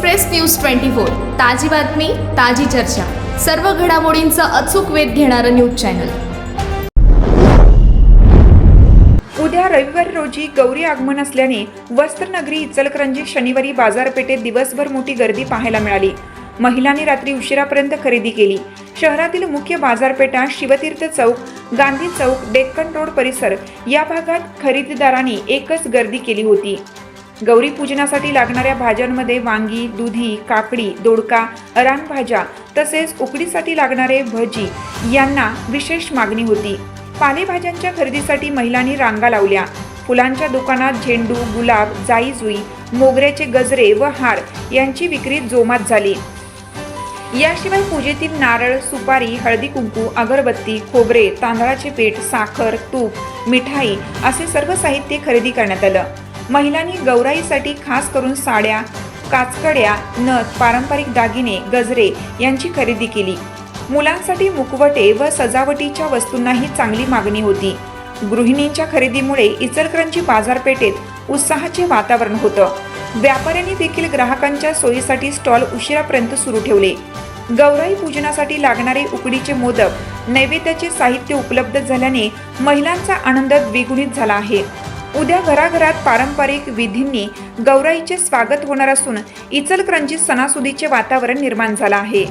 Express news twenty four ताजी बातमी ताजी चर्चा. सर्व घडामोडींचा अचूक वेध घेणारं न्यूज चॅनल. उद्या रविवार रोजी गौरी आगमन असल्याने वस्त्रनगरी इचलकरंजी शनिवारी बाजारपेठेत दिवसभर मोठी गर्दी पाहायला मिळाली. महिलांनी रात्री उशिरापर्यंत खरेदी केली. शहरातील मुख्य बाजारपेठा शिवतीर्थ चौक गांधी चौक डेक्कन रोड परिसर या भागात खरेदीदारांनी एकच गर्दी केली होती. गौरी पूजनासाठी लागणाऱ्या भाज्यांमध्ये वांगी दुधी काकडी दोडका अरानभाज्या तसेच उकडीसाठी लागणारे भजी यांना विशेष मागणी होती. पालेभाज्यांच्या खरेदीसाठी महिलांनी रांगा लावल्या. फुलांच्या दुकानात झेंडू गुलाब जाईजुई मोगऱ्याचे गजरे व हार यांची विक्री जोमात झाली. याशिवाय पूजेतील नारळ सुपारी हळदी कुंकू अगरबत्ती खोबरे तांदळाचे पीठ साखर तूप मिठाई असे सर्व साहित्य खरेदी करण्यात आलं. महिलांनी गौराईसाठी खास करून साड्या काचकड्या नथ पारंपरिक दागिने गजरे यांची खरेदी केली. मुलांसाठी मुखवटे व सजावटीच्या वस्तूंनाही चांगली मागणी होती. गृहिणींच्या खरेदीमुळे इचलकरंजी बाजारपेठेत उत्साहाचे वातावरण होतं. व्यापाऱ्यांनी देखील ग्राहकांच्या सोयीसाठी स्टॉल उशिरापर्यंत सुरू ठेवले. गौराई पूजनासाठी लागणारे उकडीचे मोदक नैवेद्याचे साहित्य उपलब्ध झाल्याने महिलांचा आनंद द्विगुणित झाला आहे. उद्या घराघरात पारंपरिक विधींनी गौराईचे स्वागत होणार असून इचलकरंजीत सणासुदीचे वातावरण निर्माण झालं आहे.